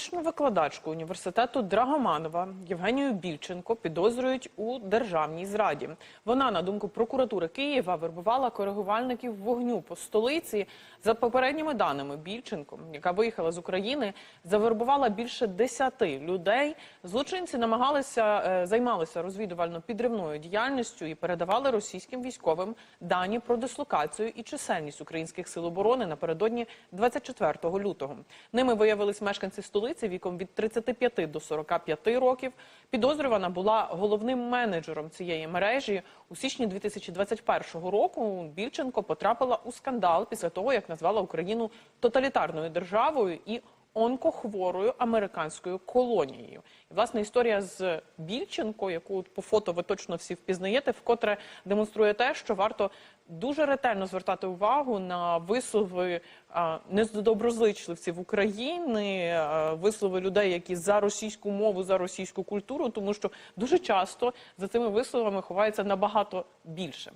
Колишню викладачку університету Драгоманова Євгенію Більченко підозрюють у державній зраді. Вона, на думку прокуратури Києва, вербувала коригувальників вогню по столиці. За попередніми даними Більченко, яка виїхала з України, завербувала більше десяти людей. Злочинці намагалися е, займалися розвідувально-підривною діяльністю і передавали російським військовим дані про дислокацію і чисельність українських сил оборони напередодні 24 лютого. Ними виявились мешканці столиці віком від 35 до 45 років. Підозрювана була головним менеджером цієї мережі. У січні 2021 року Більченко потрапила у скандал після того, як назвала Україну тоталітарною державою і онкохворою американською колонією. І власне історія з Більченко, яку по фото ви точно всі впізнаєте, вкотре демонструє те, що варто дуже ретельно звертати увагу на вислови а, недоброзичливців України, вислови людей, які за російську мову, за російську культуру, тому що дуже часто за цими висловами ховається набагато більше.